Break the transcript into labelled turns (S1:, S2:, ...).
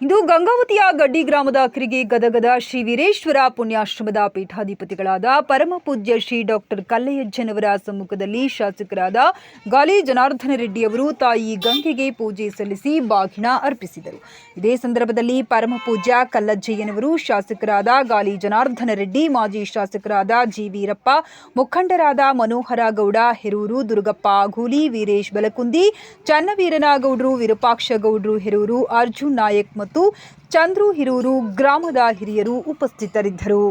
S1: ಭದ್ರಾವತಿಯ ಗಡ್ಡಿ ಗ್ರಾಮದ ಅಕ್ರಿಗೆ ಗದಗದ ಶ್ರೀ ವೀರೇಶ್ವರ ಪುಣ್ಯಾಶ್ರಮದ ಪೀಠಾಧಿಪತಿಗಳಾದ ಪರಮ ಪೂಜ್ಯ ಶ್ರೀ ಡಾಕ್ಟರ್ ಕಲ್ಲಯ್ಯಜ್ಜನವರ ಸಮ್ಮುಖದಲ್ಲಿ ಶಾಸಕರಾದ ಗಾಲಿ ಜನಾರ್ದನ ರೆಡ್ಡಿಯವರು ತಾಯಿ ಗಂಗೆಗೆ ಪೂಜೆ ಸಲ್ಲಿಸಿ ಬಾಗಿಣ ಅರ್ಪಿಸಿದರು. ಇದೇ ಸಂದರ್ಭದಲ್ಲಿ ಪರಮ ಪೂಜ್ಯ ಕಲ್ಲಜ್ಜಯ್ಯನವರು ಶಾಸಕರಾದ ಗಾಲಿ ಜನಾರ್ದನ ರೆಡ್ಡಿ, ಮಾಜಿ ಶಾಸಕರಾದ ಜಿ ವೀರಪ್ಪ, ಮುಖಂಡರಾದ ಮನೋಹರ ಗೌಡ, ಹೆರೂರು ದುರ್ಗಪ್ಪ ಆಘೂಲಿ ವೀರೇಶ್ ಬಲಕುಂದಿ ಚನ್ನವೀರನಗೌಡರು ವಿರೂಪಾಕ್ಷ ಗೌಡ್ರು, ಹೆರೂರು, ಅರ್ಜುನ್ ನಾಯಕ್ ಮತ್ತು ಚಂದ್ರು ಹಿರೂರು ಗ್ರಾಮದ ಹಿರಿಯರು ಉಪಸ್ಥಿತರಿದ್ದರು.